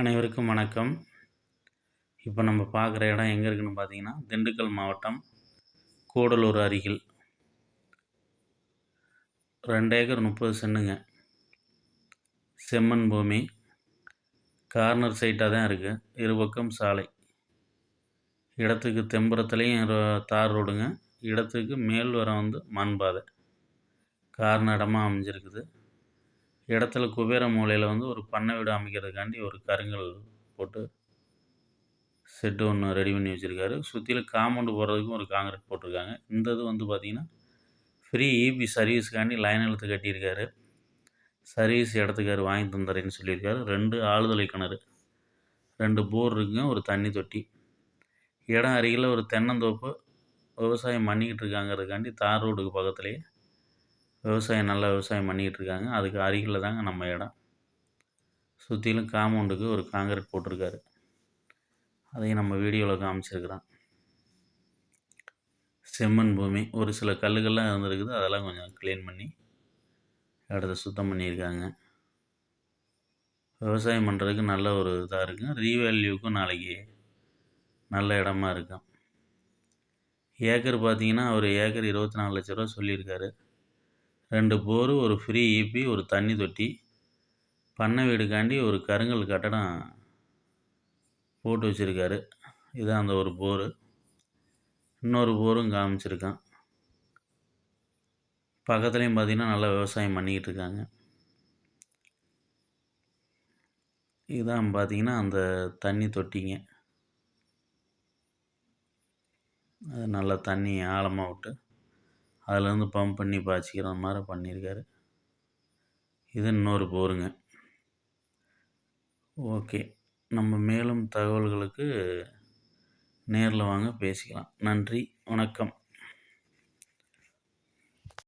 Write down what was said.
அனைவருக்கும் வணக்கம். இப்போ நம்ம பார்க்குற இடம் எங்கே இருக்குன்னு பார்த்தீங்கன்னா திண்டுக்கல் மாவட்டம் கூடலூர் அருகில். ரெண்டு ஏக்கர் முப்பது சென்னுங்க செம்மண் பூமி. கார்னர் சைட்டாக தான் இருக்குது இருபக்கம் சாலை. இடத்துக்கு தெம்புறத்துலேயும் தார் ரோடுங்க. இடத்துக்கு மேல் வர வந்து மண் பாதை. கார்னர் இடமாக அமைஞ்சிருக்குது. இடத்துல குபேர மூலையில் வந்து ஒரு பண்ணை வீடு அமைக்கிறதுக்காண்டி ஒரு கருங்கல் போட்டு செட்டு ஒன்று ரெடி பண்ணி வச்சுருக்காரு. சுற்றிலும் காம்பவுண்டு போடுறதுக்கும் ஒரு காங்கிரீட் போட்டிருக்காங்க. இந்த இது வந்து பார்த்திங்கன்னா ஃப்ரீ இபி சர்வீஸ்க்காண்டி லைன் இழுத்து கட்டியிருக்காரு. சர்வீஸ் இடத்துக்காரு வாங்கி தந்துறேன்னு சொல்லியிருக்காரு. ரெண்டு ஆளுதலை கிணறு ரெண்டு போர் இருக்குங்க ஒரு தண்ணி தொட்டி. இடம் அருகில் ஒரு தென்னந்தோப்பு விவசாயம் பண்ணிக்கிட்டு இருக்காங்கிறதுக்காண்டி தார் ரோடுக்கு பக்கத்துலேயே விவசாயம் நல்லா விவசாயம் பண்ணிக்கிட்டு இருக்காங்க அதுக்கு அருகில் தாங்க நம்ம இடம். சுற்றிலும் காம்பவுண்டுக்கு ஒரு காங்கிரீட் போட்டிருக்காரு. அதையும் நம்ம வீடியோவில் காமிச்சிருக்கிறோம் செம்மண் பூமி ஒரு சில கல்லுகள்லாம் இருந்திருக்குது. அதெல்லாம் கொஞ்சம் க்ளீன் பண்ணி இடத்த சுத்தம் பண்ணியிருக்காங்க. விவசாயம் பண்ணுறதுக்கு நல்ல ஒரு இதாக இருக்கும் ரீவேல்யூக்கும் நாளைக்கு நல்ல இடமா இருக்கும் ஏக்கர் பார்த்தீங்கன்னா ஒரு ஏக்கர் இருபத்தி நாலு லட்ச ரூபா சொல்லியிருக்காரு. ரெண்டு போர் ஒரு ஃப்ரீ ஈபி ஒரு தண்ணி தொட்டி பண்ணை வீடுக்காண்டி ஒரு கருங்கல் கட்டடம் போட்டு வச்சுருக்காரு. இதுதான் அந்த ஒரு போரு. இன்னொரு போரும் காமிச்சிருக்கான். பக்கத்துலேயும் பார்த்திங்கன்னா நல்லா விவசாயம் பண்ணிக்கிட்டு இருக்காங்க. இதுதான் பார்த்திங்கன்னா அந்த தண்ணி தொட்டிங்க. அது நல்லா தண்ணி ஆழமாக விட்டு அதுலேருந்து பம்ப் பண்ணி பாய்ச்சிக்கிற மாதிரி பண்ணியிருக்காரு. இது இன்னொரு போருங்க. ஓகே. நம்ம மேலும் தகவல்களுக்கு நேரில் வாங்க பேசிக்கலாம். நன்றி. வணக்கம்.